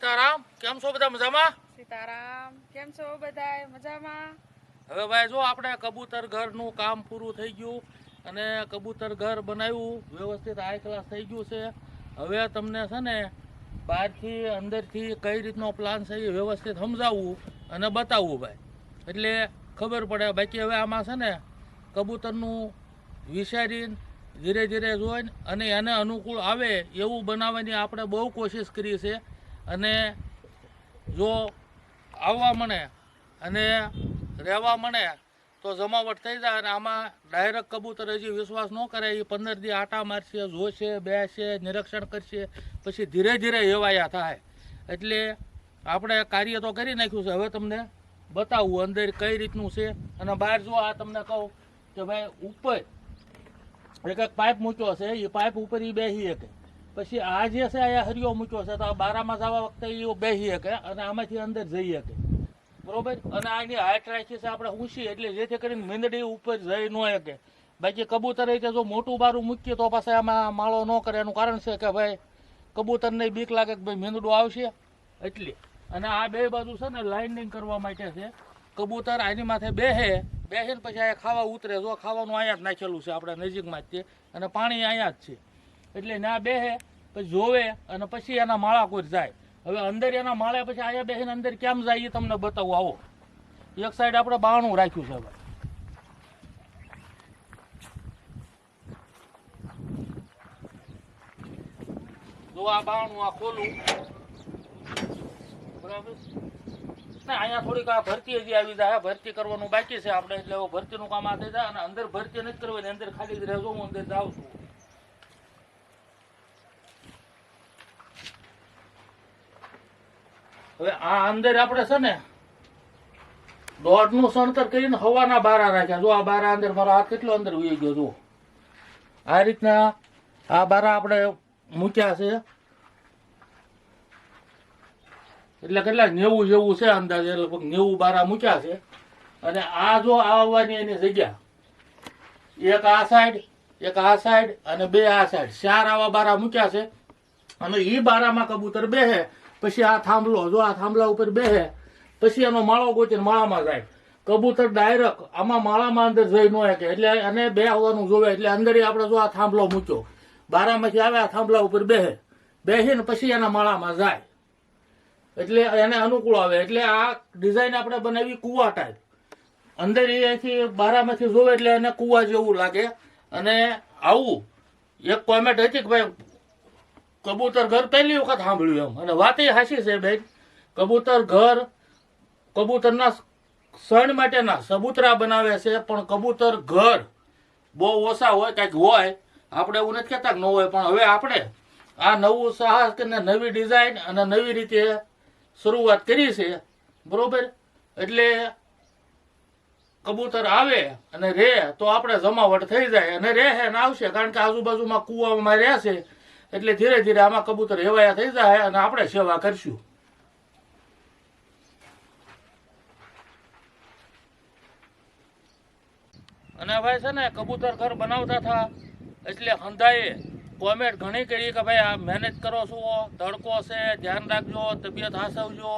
સીતારામ કેમ છો બધા મજામાં? સીતારામ કેમ છો બધાય? મજામાં? હવે ભાઈ જો આપણે કબૂતર ઘરનું કામ પૂરું થઈ ગયું અને કબૂતર ઘર બનાવ્યું વ્યવસ્થિત હાઈ ક્લાસ થઈ ગયું છે. હવે તમને છે ને બહારથી અંદરથી કઈ રીતનો પ્લાન છે એ વ્યવસ્થિત સમજાવવું અને બતાવવું ભાઈ. એટલે ખબર પડે બાકી હવે આમાં છે ને કબૂતરનું વિચારીને ધીરે ધીરે જોઈને અને એને અનુકૂળ આવે એવું બનાવવાની આપણે બહુ કોશિશ કરી છે. અને જો આવવા મને અને રહેવા મને તો જમાવટ થઈ જાય અને આમાં ડાયરેક્ટ કબૂતર હજી વિશ્વાસ ન કરે એ પંદર દી આટા મારશે, જોશે, બેસે, નિરીક્ષણ કરશે, પછી ધીરે ધીરે એવાયા થાય. એટલે આપણે કાર્ય તો કરી નાખ્યું છે. હવે તમને બતાવવું અંદર કઈ રીતનું છે અને બહાર જો આ તમને કહું કે ભાઈ ઉપર એક એક પાઇપ મૂક્યો છે, એ પાઇપ ઉપર એ બેસી શકે. પછી આ જે છે અહીંયા હરિયો મૂક્યો છે, તો આ બારામાં જવા વખતે એ બેસી શકે અને આમાંથી અંદર જઈ શકે. બરોબર? અને આની હાઈટ રાખી છે, આપણે ઊંચી, એટલે જેથી કરીને મીંદડી ઉપર જઈ ન શકે. બાકી કબૂતર એ જો મોટું બારું મૂકીએ તો પાછા આમાં માળો ન કરે. એનું કારણ છે કે ભાઈ, કબૂતરને બીક લાગે કે ભાઈ મીંદડું આવશે. એટલે. અને આ બે બાજુ છે ને લાઇનિંગ કરવા માટે છે. કબૂતર આની માથે બેહે બેસીને પછી અહીંયા ખાવા ઉતરે. જો ખાવાનું અહીંયા જ નાખેલું છે, આપણે નજીકમાં જ છે. અને પાણી અહીંયા જ છે. એટલે ના બેહે, પછી જોવે અને પછી એના માળા કોઈ જાય. હવે અંદર એના માળે પછી અહીંયા બેસીને અંદર કેમ જાય એ તમને બતાવું. આવો. એક સાઈડ આપણે બાણું રાખ્યું છે હવે. જો આ બાણું આ ખોલું. બરાબર? અહીંયા થોડીક આ ભરતી હજી આવી જાય. ભરતી કરવાનું બાકી છે આપણે. એટલે ભરતીનું કામ આ થઈ જાય અને અંદર ભરતી નથી કરવાની. અંદર ખાલી રહેજો, હું અંદર જાઉં છું. હવે આ અંદર આપણે છે ને, દોઢનું સણતર કરીને હવાના બારા રાખ્યા. જો આ બારા અંદર મારો હાથ કેટલો અંદર ઉઈ ગયો, જુઓ. આ રીતના આ બારા આપણે મૂક્યા છે. એટલે કેટલા નેવું જેવું છે અંદાજે નેવું બારા મૂક્યા છે. અને આ જો આવવાની એની જગ્યા, એક આ સાઈડ એક આ સાઈડ અને બે આ સાઈડ ચાર આવા બારા મૂક્યા છે. અને એ બારામાં કબૂતર બેહે પછી આ થાંભલો, જો આ થાંભલા ઉપર બેહે, પછી એનો માળો ગોચીને માળામાં જાય. કબૂતર ડાયરેક્ટ આમાં માળામાં અંદર જઈ ન શકે એટલે એને બે આવવાનું જોવે, એટલે અંદર આપણે જો આ થાંભલો મૂક્યો. બારામાંથી આવે, આ થાંભલા ઉપર બેહે. બેસીને પછી એના માળામાં જાય. એટલે એને અનુકૂળ આવે. એટલે આ ડિઝાઇન આપણે બનાવી કુવા ટાઈપ અંદર અહીંથી બારામાંથી જોવે એટલે એને કુવા જેવું લાગે. અને આવું. એક કોમેન્ટ હતી કે ભાઈ કબૂતર ઘર પહેલી વખત સાંભળ્યું એમ. અને વાત એ હાસી છે બેન, કબૂતર ઘર કબૂતરના સણ માટેના સબૂતરા બનાવે છે, પણ કબૂતર ઘર બહુ ઓછા હોય, કંઈક હોય, આપણે એવું નથી કહેતા ન હોય, પણ હવે આપણે આ નવું સાહસ કે નવી ડિઝાઇન અને નવી રીતે શરૂઆત કરી છે, બરોબર? એટલે કબૂતર આવે અને રહે તો આપણે જમાવટ થઈ જાય અને રહે ને આવશે, કારણ કે આજુબાજુમાં કૂવામાં રહેશે એટલે ધીરે ધીરે આમાં કબૂતર હેવાયા થઈ જાય અને આપણે સેવા કરશું. અને ભાઈ છે ને કબૂતર ઘર બનાવતા હતા એટલે હંધાએ કોમેન્ટ ઘણી કરી કે ભાઈ આ મહેનત કરો છો, તડકો છે, ધ્યાન રાખજો, તબિયત હાસવજો.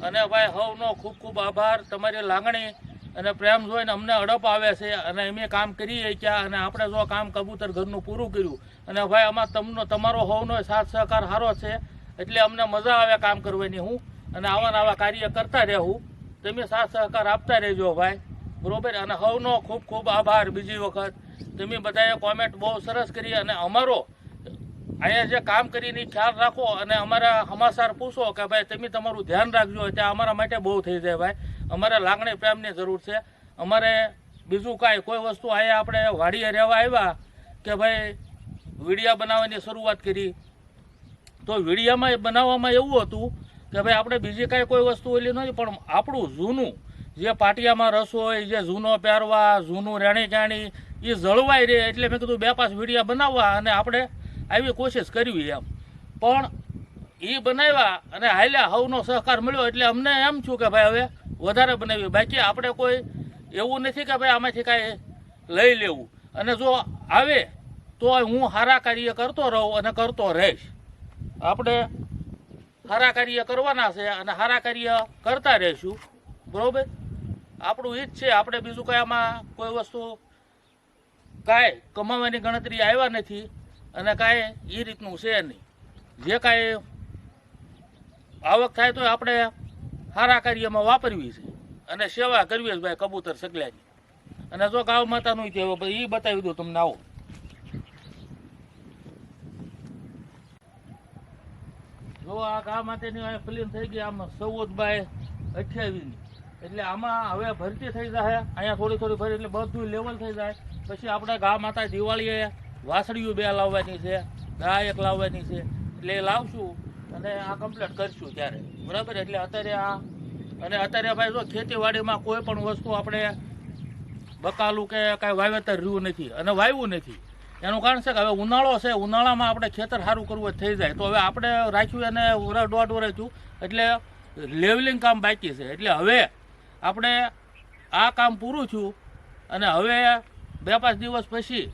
અને ભાઈ હવનો ખૂબ ખૂબ આભાર તમારી લાગણી અને પ્રેમ જોઈને અમને અડપ આવે છે અને અમે કામ કરીએ ક્યાં અને આપણે જો કામ કબૂતર ઘરનું પૂરું કર્યું અને ભાઈ, આમાં તમનો, તમારો હોવનો સાથ સહકાર સારો છે. એટલે અમને મજા આવે કામ કરવાની હું. અને આવા આવા કાર્ય કરતા રહેવું. તમે સાથ સહકાર આપતા રહેજો ભાઈ. બરોબર? અને હવનો ખૂબ ખૂબ આભાર બીજી વખત. તમે બધાએ કોમેન્ટ બહુ સરસ કરી અને અમારો અહીંયા જે કામ કરીને ખ્યાલ રાખો અને અમારા હમાસાર પૂછો કે ભાઈ, તમે તમારું ધ્યાન રાખજો ત્યાં અમારા માટે બહુ થઈ જાય ભાઈ. અમારે લાગણી પ્રેમની જરૂર છે. અમારે બીજું કાંઈ કોઈ વસ્તુ અહીંયા આપણે વાડીએ રહેવા આવ્યા કે ભાઈ વિડીયા બનાવવાની શરૂઆત કરી. તો વિડીયામાં બનાવવામાં એવું હતું કે ભાઈ આપણે બીજી કાંઈ કોઈ વસ્તુ ઓલી નથી, પણ આપણું જૂનું જે પાટિયામાં રસોઈ જે જૂનો પહેરવા, જૂનું રહેણી કહેણી એ જળવાઈ રહે એટલે મેં કીધું બે પાંચ વિડીયા બનાવવા અને આપણે આવી કોશિશ કરવી એમ. પણ એ બનાવ્યા અને હાલ્યા હવનો સહકાર મળ્યો એટલે અમને એમ છું કે ભાઈ હવે વધારે બનાવી બાકી આપણે કોઈ એવું નથી કે ભાઈ આમાંથી કાંઈ લઈ લેવું. અને જો આવે તો હું સારા કાર્ય કરતો રહું અને કરતો રહીશ. આપણે સારા કાર્ય કરવાના છે અને સારા કાર્ય કરતા રહીશું. બરોબર? આપણું હિત છે, આપણે બીજું કંઈ આમાં કોઈ વસ્તુ કાંઈ કમાવાની ગણતરી આવ્યા નથી અને કાંઈ એ રીતનું છે નહીં. જે કાંઈ આવક થાય તો આપણે સારા કાર્યમાં વાપરવી છે. અને સેવા કરવી છે ભાઈ કબૂતર સગલાની. અને જો ગાવ માતાનું છે એ બતાવી દઉં તમને આવો. જો આ ગા માટેની આ ફિલ્મ થઈ ગઈ આમાં ચૌદ બાય એટલે આમાં હવે ભરતી થઈ જાય અહીંયા થોડી થોડી ભરી, એટલે બધું લેવલ થઈ જાય. પછી આપણે ગા માતા દિવાળીએ વાસળીઓ બે લાવવાની છે ગા એક લાવવાની છે, એટલે લાવશું અને આ કમ્પ્લીટ કરશું ત્યારે. બરાબર? એટલે અત્યારે આ અને અત્યારે ભાઈ જો ખેતીવાડીમાં કોઈ પણ વસ્તુ આપણે બકાલું કે કાંઈ વાવેતર રહ્યું નથી અને વાવ્યું નથી. એનું કારણ છે કે હવે ઉનાળો છે, ઉનાળામાં આપણે ખેતર સારું કરવું થઈ જાય. તો હવે આપણે રાખ્યું એને વરસ દોઢ થયું એટલે લેવલિંગ કામ બાકી છે. એટલે હવે આપણે આ કામ પૂરું થયું અને હવે બે પાંચ દિવસ પછી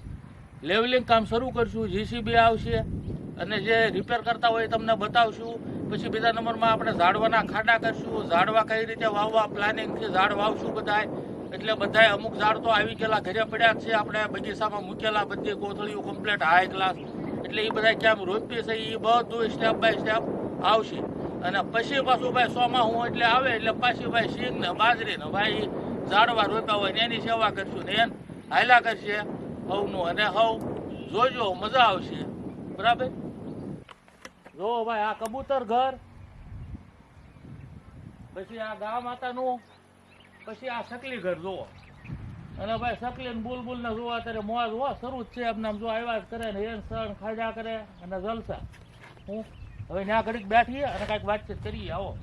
લેવલિંગ કામ શરૂ કરશું જીસીબી આવશે અને જે રિપેર કરતા હોય તમને બતાવશું. પછી બીજા નંબરમાં આપણે ઝાડવાના ખાડા કરશું. ઝાડવા કઈ રીતે વાવવા પ્લાનિંગથી ઝાડ વાવશું બધાય. એટલે બધાય અમુક ઝાડ તો આવી ગયેલા ઘરે પડ્યા છે. આપણે બગીચામાં મૂકેલા, બધી કોથળીઓ કમ્પ્લીટ હાઈ ક્લાસ એટલે એ બધા કેમ રોપી છે? એ બધું સ્ટેપ બાય સ્ટેપ આવશે. અને પછી પાછું ભાઈ સોમાં હું એટલે આવે, એટલે પાછી ભાઈ સિંગ ને બાજરી ને ભાઈ ઝાડવા રોપ્યા હોય ને એની સેવા કરશું ને એને હાયલા કરશે હવનું. અને હવ જોજો, મજા આવશે. બરાબર? જો ભાઈ આ કબૂતર ઘર, પછી આ ગા માતાનું પછી આ સકલી ઘર જોવો અને ભાઈ સકલી બુલ બુલ ને જોવા અત્યારે મોજ હો, શરૂ જ છે એમને જો આવ્યા જ કરે ને એન સણ ખાજા કરે અને જલસા. હું? હવે ત્યાં ઘડીક બેઠીએ અને કાંઈક વાતચીત કરીએ. આવો.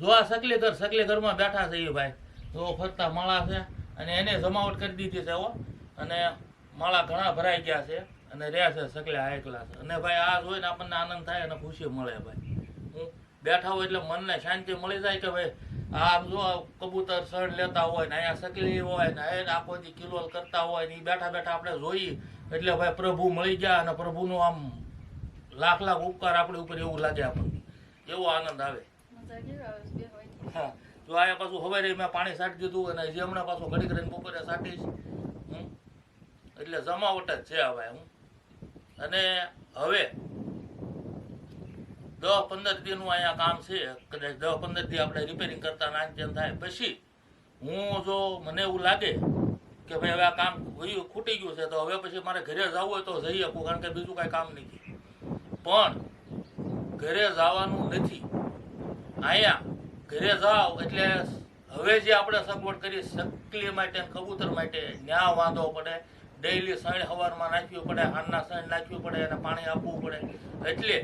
જો આ સકલી ઘર સકલી ઘરમાં બેઠા છે એ ભાઈ. જો ફરતા માળા છે અને એને જમાવટ કરી દીધી છે હો. અને માળા ઘણા ભરાઈ ગયા છે અને રહ્યા છે સકલે એકલા છે. અને ભાઈ આ જોઈને આપણને આનંદ થાય અને ખુશી મળે ભાઈ. હું બેઠા હોય એટલે મનને શાંતિ મળી જાય કે ભાઈ આમ જો કબૂતર સડ લેતા હોય ને અહીંયા સકલી હોય ને એને આખો કિલોલ કરતા હોય ને એ બેઠા બેઠા આપણે જોઈએ એટલે ભાઈ પ્રભુ મળી ગયા અને પ્રભુનો આમ લાખ લાખ ઉપકાર આપણી ઉપર એવું લાગે આપણને. એવો આનંદ આવે? હા. જો આયા પાછું હવે મેં પાણી સાટી દીધું અને જે હમણાં પાછું ઘડી કરીને બપોરે સાટીશ. એટલે જમાવટ જ છે હવે હું. અને હવે દસ પંદર દીનું અહીંયા કામ છે, કદાચ દસ પંદર દી આપણે રિપેરિંગ કરતા નાન તેમ થાય. પછી હું જો મને એવું લાગે કે ભાઈ હવે આ કામ ખૂટી ગયું છે, તો હવે પછી મારે ઘરે જવું હોય તો જઈ શકું, કારણ કે બીજું કાંઈ કામ નથી. પણ ઘરે જવાનું નથી. અહીંયા ઘરે જાઓ એટલે હવે જે આપણે સગવડ કરી સકલી માટે કબૂતર માટે, ન્યા વાંધો પડે. ડેઈલી સણ સવારમાં નાખવી પડે હાનના સણ નાખવી પડે અને પાણી આપવું પડે. એટલે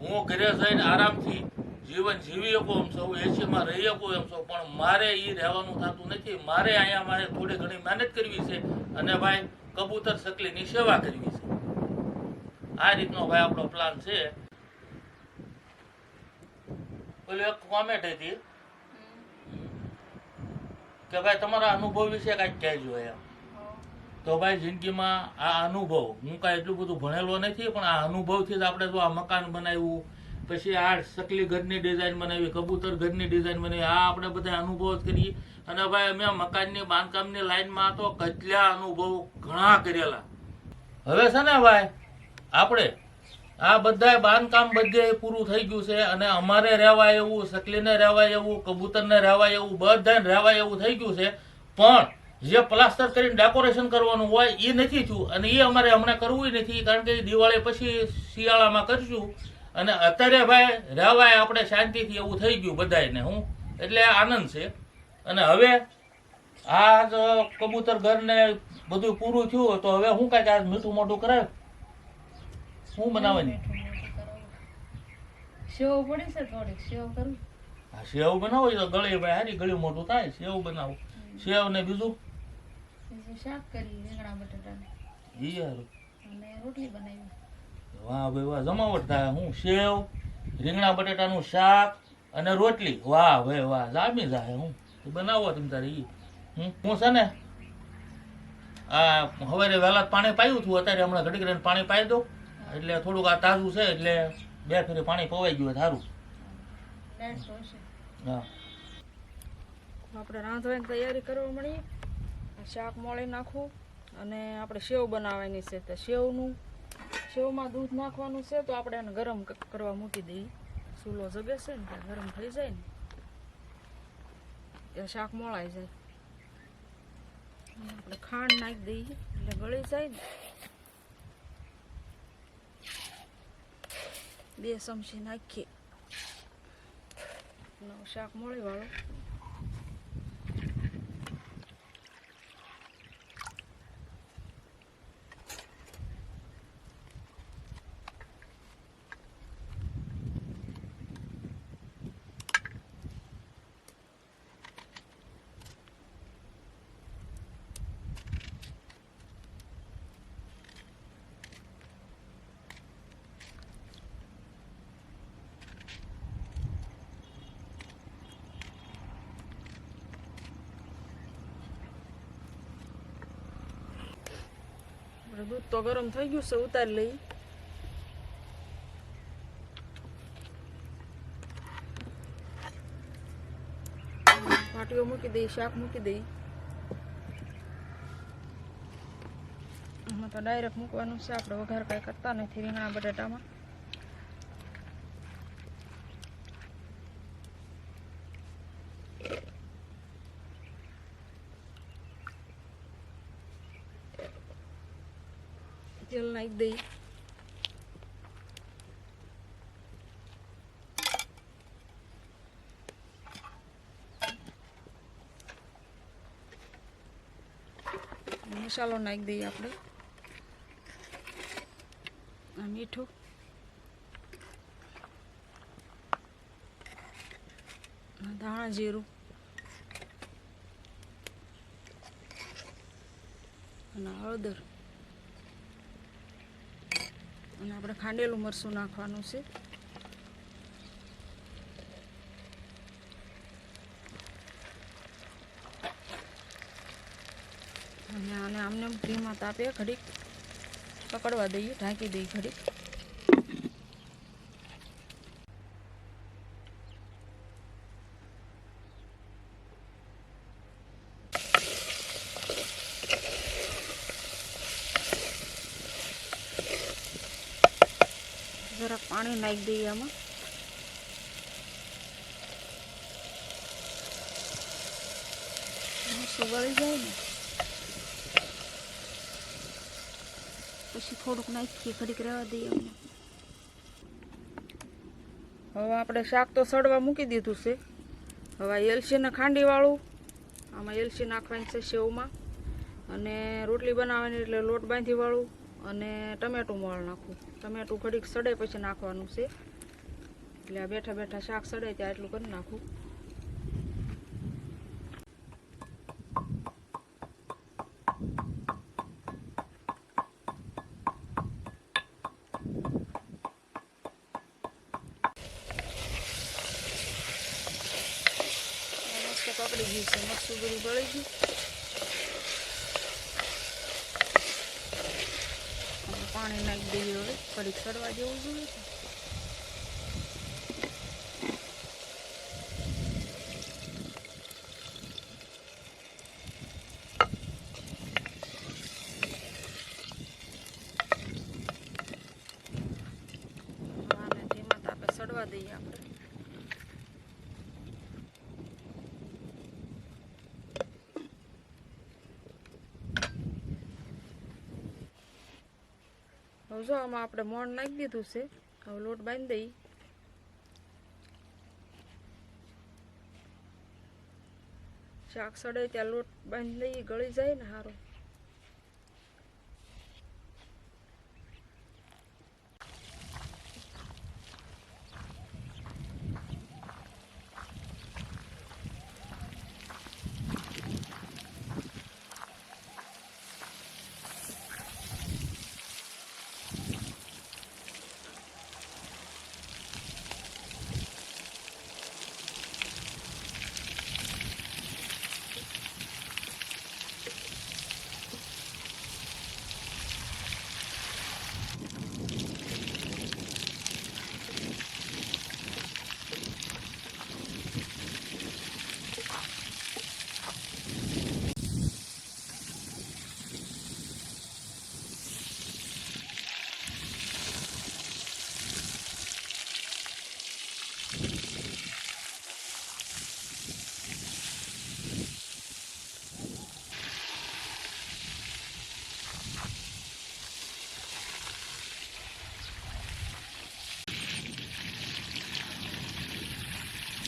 હું ઘરે જઈને આરામથી જીવન જીવી શકું એમ છું એસીમાં રહી શકું એમ છું પણ મારે એ રહેવાનું થતું નથી. મારે અહીંયા મારે થોડી ઘણી મહેનત કરવી છે અને ભાઈ કબૂતર સકલીની સેવા કરવી છે. આ રીતનો ભાઈ આપણો પ્લાન છે. પેલી એક કોમેન્ટ હતી કે ભાઈ તમારા અનુભવ વિશે કાંઈક કહેજો એમ. તો ભાઈ જિંદગીમાં આ અનુભવ, હું કાંઈ એટલું બધું ભણેલો નથી, પણ આ અનુભવથી જ આપણે જો આ મકાન બનાવ્યું, પછી આ સકલી ઘરની ડિઝાઇન બનાવી, કબૂતર ઘરની ડિઝાઇન બનાવી, આ આપણે બધા અનુભવ જ કરીએ. અને ભાઈ અમે મકાનની બાંધકામની લાઈનમાં તો કેટલા અનુભવ ઘણા કરેલા. હવે છે ને ભાઈ, આપણે આ બધાય બાંધકામ બધે પૂરું થઈ ગયું છે અને અમારે રહેવાય એવું, સકલીને રહેવાય એવું, કબૂતરને રહેવાય એવું, બધાને રહેવાય એવું થઈ ગયું છે. પણ જે પ્લાસ્ટર કરીને ડેકોરેશન કરવાનું હોય એ નથી થયું. અને એ અમારે હમણાં કરવું નથી કારણ કે દિવાળી પછી શિયાળામાં કરશું. અને અત્યારે ભાઈ રહેવાય આપણે શાંતિથી એવું થઈ ગયું બધાયને હું? એટલે આનંદ છે. અને હવે આ કબૂતર ઘરને બધું પૂરું થયું તો હવે હું કાંઈક આ મીઠું મોટું કરાય? શું બનાવવાની? સેવ પડી છે થોડીક સેવ કરું. આ સેવ બનાવો તો ગળી ભાઈ હારી ગળ્યું મોટું થાય સેવ બનાવો. સેવ ને બીજું? શાક કરી રીંગણા બટાટાનું ઈ હારું. અને રોટલી બનાવી. વાહ ભાઈ વાહ જમાવટ થાય. હું સેવ રીંગણા બટેટાનું શાક અને રોટલી. વાહ ભાઈ વાહ જામી જાય હું. બનાવો તમે તારે ઈ. હમ, હું છે ને આ સવારે વહેલા પાણી પાયું હતું. અત્યારે હમણાં ઘડીક રહીને પાણી પાઈ દો એટલે થોડુંક આ તાજું છે એટલે બે ફેરી પાણી પવાઈ ગયું સારું હા. આપણે રાંધવાની તૈયારી કરવા મળીએ શાક મોળી નાખવું અને આપણે સેવ બનાવવાની છે તો સેવનું, સેવમાં દૂધ નાખવાનું છે તો આપણે એને ગરમ કરવા મૂકી દઈએ. ચૂલો જગે છે ને ગરમ થઈ જાય ને, ત્યાં શાક મોળાઈ જાય. આપણે ખાંડ નાખી દઈએ, એટલે ગળી જાય ને. બે ચમચી નાખીએ. શાક મોળી વાળો. આપણે દૂધ તો ગરમ થઈ ગયું છે, ઉતારી લઈ પાટીઓ મૂકી દઈ શાક મૂકી દઈ આમાં તો ડાયરેક્ટ મૂકવાનું છે, આપણે વઘાર કાંઈ કરતા નથી રીંગણા બટાટામાં. નાખી દઈ મસાલો નાખી દઈએ આપણે. આ મીઠું. ધાણા જીરું. અને હળદર. અને આપણે ખાંડેલું મરચું નાખવાનું છે. અને આને આમને આમ ધીમા તાપે ઘડીક પકડવા દઈએ, ઢાંકી દઈએ ઘડીક. જરાક પાણી નાખી દઈએ આમાં. સુગળી જાય ને? પછી થોડુંક નાખીએ, ઘડીક રહેવા દઈએ હવે આપણે શાક તો સડવા મૂકી દીધું છે. હવે એલસીના ખાંડીવાળું, આમાં એલસી નાખવાની છે સેવમાં અને રોટલી બનાવવાની એટલે લોટ બાંધીવાળું. અને ટમેટું મોળ નાખવું ટમેટું ઘડીક સડે પછી નાખવાનું છે. એટલે આ બેઠા બેઠા શાક સડે ત્યાં એટલું કરી નાખું. પકડી ગયું છે. મસ્ત બધું ગળી ગયું હવે પાણી નાખી દઈએ હવે. ઘડીક કરવા જેવું જોઈએ છે. હવે આને ધીમા તાપે સડવા દઈએ આપણે હવે જો આમાં આપણે મોણ નાખી દીધું છે, હવે લોટ બાંધી દઈ શાક સડે ત્યાં લોટ બાંધી લઈએ, ગળી જાય ને સારું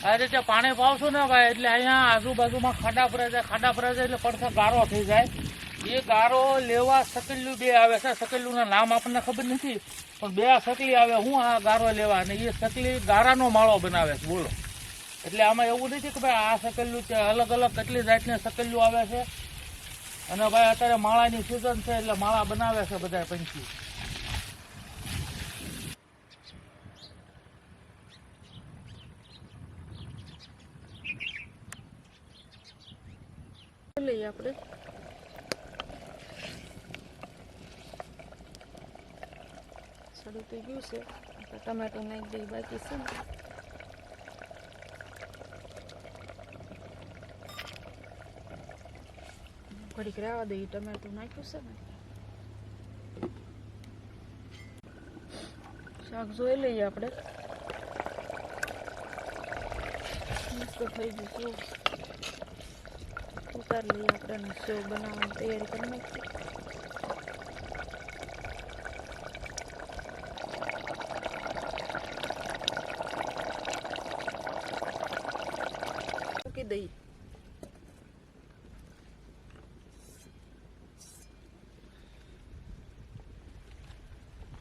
આ રીતે પાણી પાવશું ને ભાઈ, એટલે અહીંયા આજુબાજુમાં ખાડા ફરે જાય, ખાડા ફરે જાય એટલે પડખે ગારો થઈ જાય. એ ગારો લેવા સકલ્યું બે આવે છે. સકલ્યુંના નામ આપણને ખબર નથી, પણ બે સકલી આવે, હું આ ગારો લેવા અને એ સકલી ગારાનો માળો બનાવે છે, બોલો. એટલે આમાં એવું નથી કે ભાઈ આ સકલ્યું છે અલગ અલગ કેટલી જાતની સકલ્યું આવે છે. અને ભાઈ અત્યારે માળાની સિઝન છે, એટલે માળા બનાવે છે બધા પંછી લઈએ આપણે. સડું ગયું છે. ટમેટું નાખી દઈએ, બાકી છે ને. ઘડીક રહેવા દઈએ, ટમેટું નાખ્યું છે ને. શાક જોઈ લઈએ આપણે. મસ્ત થઈ ગયું ઉતાર લઈએ આપણે અને સેવ બનાવવાની તૈયારી કરી નાખીએ મૂકી દઈએ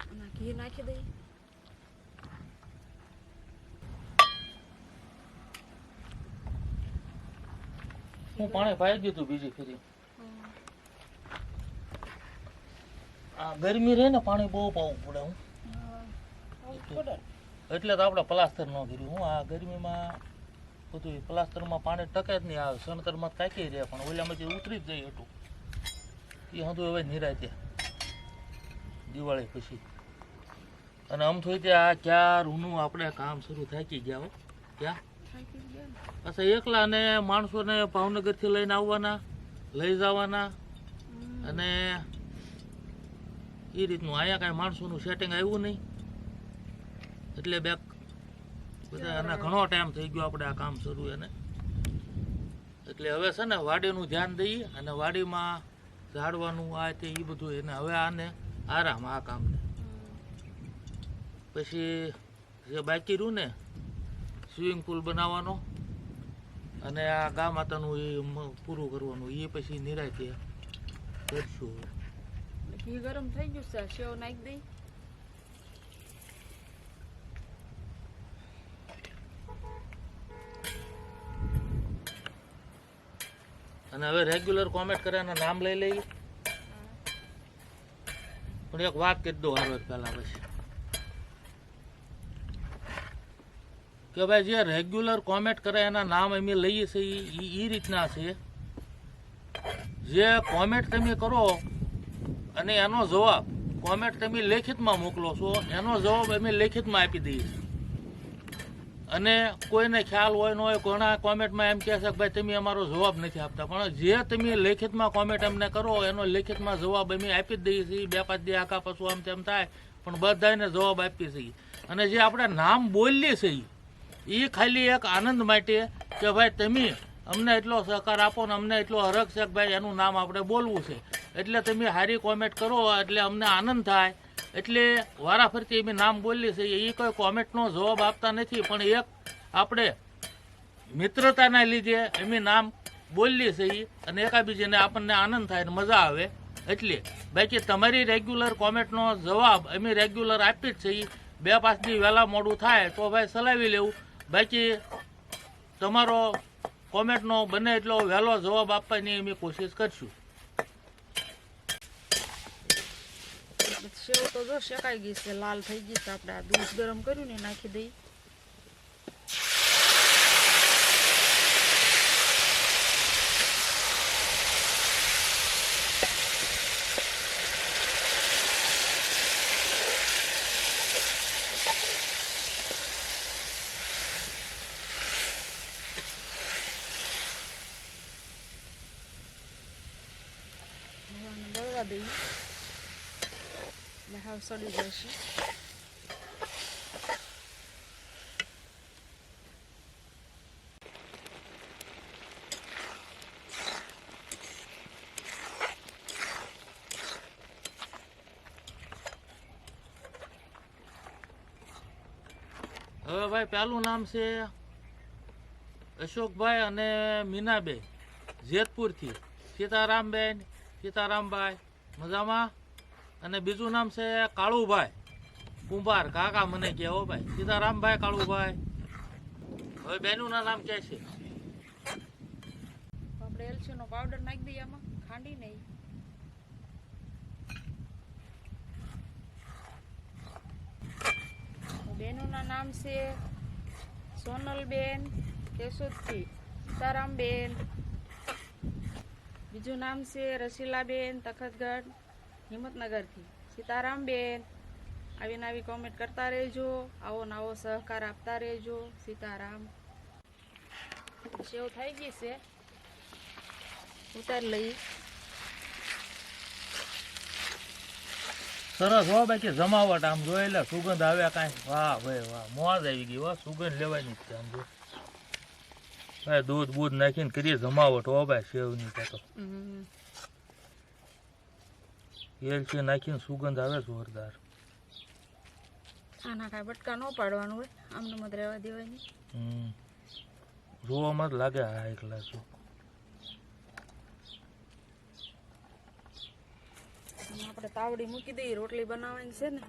અને ઘી નાખી દઈએ હું પાણી પાઈ દીધું બીજી ફેરી. આ ગરમી રહે ને પાણી બહુ પાવું પડે હું. એટલે તો આપણે પ્લાસ્ટર ન કર્યું હું આ ગરમીમાં બધું પ્લાસ્ટરમાં પાણી ટકે જ નહીં. આવે સણતરમાં કાંઈ રહે પણ ઓલામાંથી ઉતરી જ જાય એટલું. એ હંધું હવે નિરાતે દિવાળી પછી. અને આમ થોડી આ ક્યારનું આપણે કામ શરૂ થાકી ગયા હો. ક્યાં? પાછા એકલા ને માણસોને ભાવનગરથી લઈને આવવાના લઈ જવાના અને એ રીતનું અહીંયા કાંઈ માણસોનું સેટિંગ આવ્યું નહીં. એટલે બે બધા અને ઘણો ટાઈમ થઈ ગયો આપણે આ કામ શરૂ એને. એટલે હવે છે ને વાડીનું ધ્યાન દઈએ અને વાડીમાં ઝાડવાનું આ તે એ બધું એને હવે આને આરામ આ કામને. પછી જે બાકી રહ્યું ને સ્વિમિંગ પુલ બનાવવાનો. અને આ ગા માતાનું એ પૂરું કરવાનું. એ પછી નિરાતે કરશું. ઘી ગરમ થઈ ગયું છે સેવ નાખી દઈ. અને હવે રેગ્યુલર કોમેન્ટ કર્યાના નામ લઈ લઈએ. પણ એક વાત કહી દો હારો પહેલા પછી. કે ભાઈ જે રેગ્યુલર કોમેન્ટ કરે એના નામ અમે લઈએ છીએ એ રીતના છે. જે કોમેન્ટ તમે કરો અને એનો જવાબ કોમેન્ટ તમે લેખિતમાં મોકલો છો, એનો જવાબ અમે લેખિતમાં આપી દઈએ છીએ. અને કોઈને ખ્યાલ હોય ન હોય ઘણા કોમેન્ટમાં એમ કહે છે કે ભાઈ તમે અમારો જવાબ નથી આપતા. પણ જે તમે લેખિતમાં કોમેન્ટ એમને કરો, એનો લેખિતમાં જવાબ અમે આપી જ દઈએ છીએ. બે પાંચ દી આખા પશુ આમ તેમ થાય, પણ બધાને જવાબ આપીએ છીએ. અને જે આપણે નામ બોલીએ છીએ એ ખાલી એક આનંદ માટે કે ભાઈ તમે અમને એટલો સહકાર આપો ને અમને એટલો હરખ છે કે ભાઈ એનું નામ આપણે બોલવું છે. એટલે તમે હારી કોમેન્ટ કરો, એટલે અમને આનંદ થાય. એટલે વારાફરતી અમે નામ બોલીએ છીએ એ કોઈ કોમેન્ટનો જવાબ આપતા નથી, પણ એક આપણે મિત્રતાના લીધે અમે નામ બોલીએ છીએ અને એકાબીજાને આપણને આનંદ થાય ને મજા આવે. એટલે બાકી તમારી રેગ્યુલર કોમેન્ટનો જવાબ અમે રેગ્યુલર આપી જ છીએ. બે પાંચ દી વહેલા મોડું થાય તો ભાઈ ચલાવી લેવું. બાકી તમારો કોમેન્ટનો બને એટલો વહેલો જવાબ આપવાની અમે કોશિશ કરશું. સેવ તો જો શેકાઈ ગઈ છે, લાલ થઈ ગઈ છે, આપણે આ દૂધ ગરમ કર્યું ને નાખી દઈ હવે આને બળવા દઈએ એટલે હાવ સડી જશે હવે ભાઈ પહેલું નામ છે અશોકભાઈ અને મીનાબેન જેતપુરથી. સીતારામબેન સીતારામભાઈ મજામાં? અને બીજું નામ છે કાળુભાઈ. કુંભાર, કાકા મને કહે હો ભાઈ? સીતારામભાઈ કાળુભાઈ. હવે બેનુંના નામ કે છે? આપણે આપણે એલચીનો પાવડર નાખી દઈએ આમાં. ખાંડી નહીં. બેનુના નામ છે સોનલબેન કેશોદથી સીતારામબેન. બીજું નામ છે રસીલાબેન તખતગઢ. હિંમતનગરથી. સીતારામબેન બેન આવી કોમેન્ટ કરતા રહેજો. આવો નવો સહકાર આપતા રહેજો. સીતારામ. સેવ થઈ ગઈ છે. ઉતાર લઈ સરસ હો બાકી જમાવટ આમ જોઈ લે સુગંધ આવે કાંઈ. વાહ ભાઈ વાહ મોજ આવી ગઈ વાહ સુગંધ લેવાની છે આમ જો. ભાઈ દૂધ બૂધ નાખીને કરીએ જમાવટ હો ભાઈ સેવની તો. એલચી નાખીને સુગંધ આવે જોરદાર. આના કાંઈ બટકા ન પાડવાનું હોય આમને મત રહેવા દેવાની. હમ. જોવામાં જ લાગે આ એકલા જો આપણે તાવડી મૂકી દઈએ રોટલી બનાવવાની છે ને.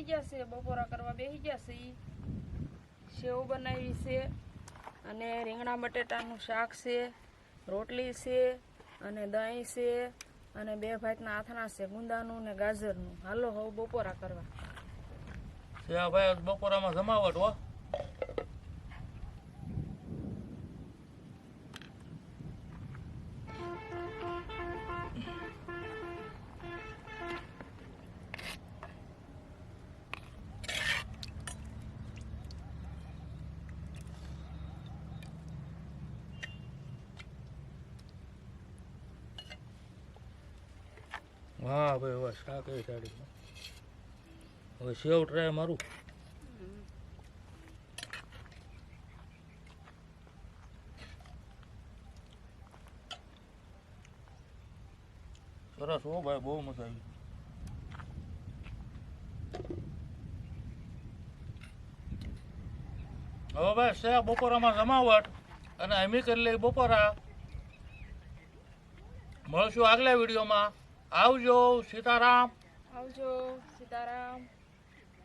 થઈ જશે, બપોરા કરવા બેસી જશે સેવ બનાવી છે અને રીંગણા બટેટાનું શાક છે, રોટલી છે અને દહીં છે અને બે ભાતના આથણા છે, ગુંદાનું ને ગાજરનું. હાલો, હવે બપોરા કરવા. ભાઈ બપોરામાં જમાવટ હો. વાહ ભાઈ વાહ શાક એ સાડી. હવે સેવ ટ્રાય મારું. સરસ હો, ભાઈ, બહુ મજા આવી. હવે ભાઈ છે બપોરામાં જમાવટ અને એમી કરી લઈ બપોરા. મળશું આગલા વિડીયોમાં. આવજો સીતારામ. આવજો સીતારામ.